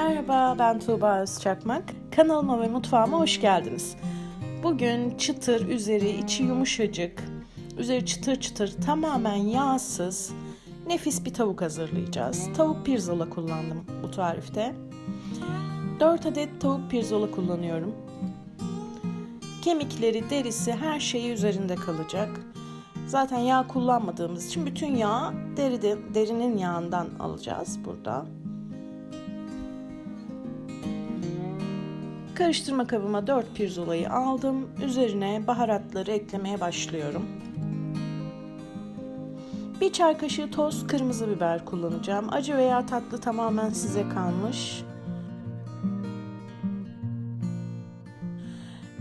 Merhaba, ben Tuğba Özçakmak. Kanalıma ve mutfağıma hoş geldiniz. Bugün çıtır, üzeri içi yumuşacık, üzeri çıtır çıtır, tamamen yağsız, nefis bir tavuk hazırlayacağız. Tavuk pirzola kullandım bu tarifte. 4 adet tavuk pirzola kullanıyorum. Kemikleri, derisi, her şeyi üzerinde kalacak. Zaten yağ kullanmadığımız için bütün yağ deride, derinin yağından alacağız burada. Karıştırma kabıma 4 pirzolayı aldım. Üzerine baharatları eklemeye başlıyorum. Bir çay kaşığı toz kırmızı biber kullanacağım. Acı veya tatlı tamamen size kalmış.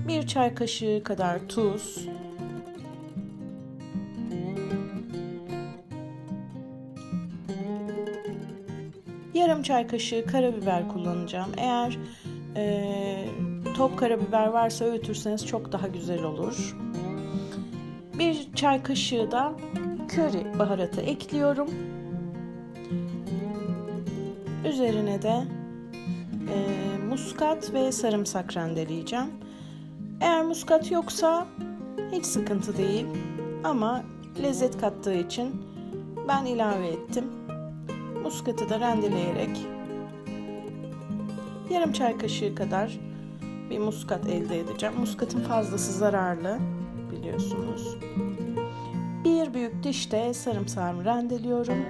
Bir çay kaşığı kadar tuz. Yarım çay kaşığı karabiber kullanacağım. Eğer e, top karabiber varsa öğütürseniz çok daha güzel olur. Bir çay kaşığı da köri baharatı ekliyorum. Üzerine de e, muskat ve sarımsak rendeleyeceğim. Eğer muskat yoksa hiç sıkıntı değil ama lezzet kattığı için ben ilave ettim. Muskatı da rendeleyerek yarım çay kaşığı kadar bir muskat elde edeceğim. Muskatın fazlası zararlı biliyorsunuz. Bir büyük dişte sarımsağımı rendeliyorum.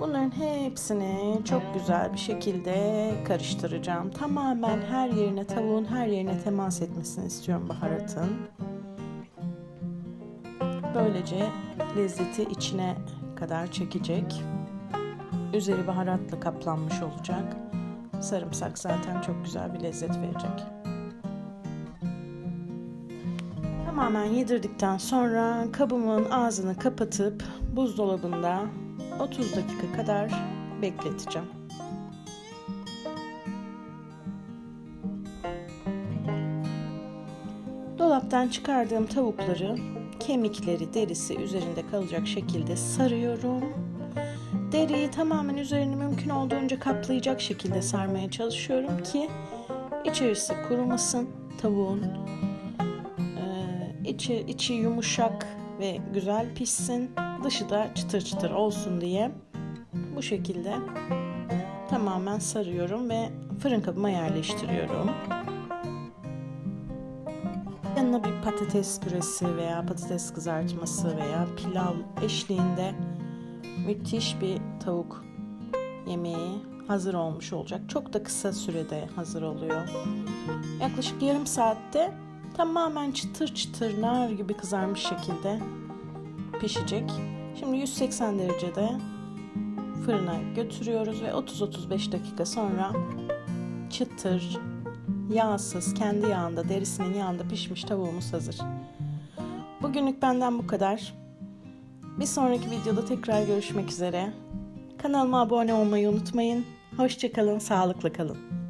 Bunların hepsini çok güzel bir şekilde karıştıracağım. Tamamen her yerine tavuğun her yerine temas etmesini istiyorum baharatın. Böylece lezzeti içine kadar çekecek. Üzeri baharatla kaplanmış olacak. Sarımsak zaten çok güzel bir lezzet verecek. Tamamen yedirdikten sonra kabımın ağzını kapatıp buzdolabında 30 dakika kadar bekleteceğim. Dolaptan çıkardığım tavukları kemikleri, derisi üzerinde kalacak şekilde sarıyorum. Deriyi tamamen üzerini mümkün olduğunca kaplayacak şekilde sarmaya çalışıyorum ki içerisi kurumasın tavuğun. Ee, içi, içi yumuşak ve güzel pişsin. Dışı da çıtır çıtır olsun diye bu şekilde tamamen sarıyorum ve fırın kabıma yerleştiriyorum. Yanına bir patates püresi veya patates kızartması veya pilav eşliğinde müthiş bir tavuk yemeği hazır olmuş olacak. Çok da kısa sürede hazır oluyor. Yaklaşık yarım saatte tamamen çıtır çıtır nar gibi kızarmış şekilde pişecek. Şimdi 180 derecede fırına götürüyoruz ve 30-35 dakika sonra çıtır, yağsız, kendi yağında, derisinin yağında pişmiş tavuğumuz hazır. Bugünlük benden bu kadar. Bir sonraki videoda tekrar görüşmek üzere. Kanalıma abone olmayı unutmayın. Hoşçakalın, sağlıklı kalın.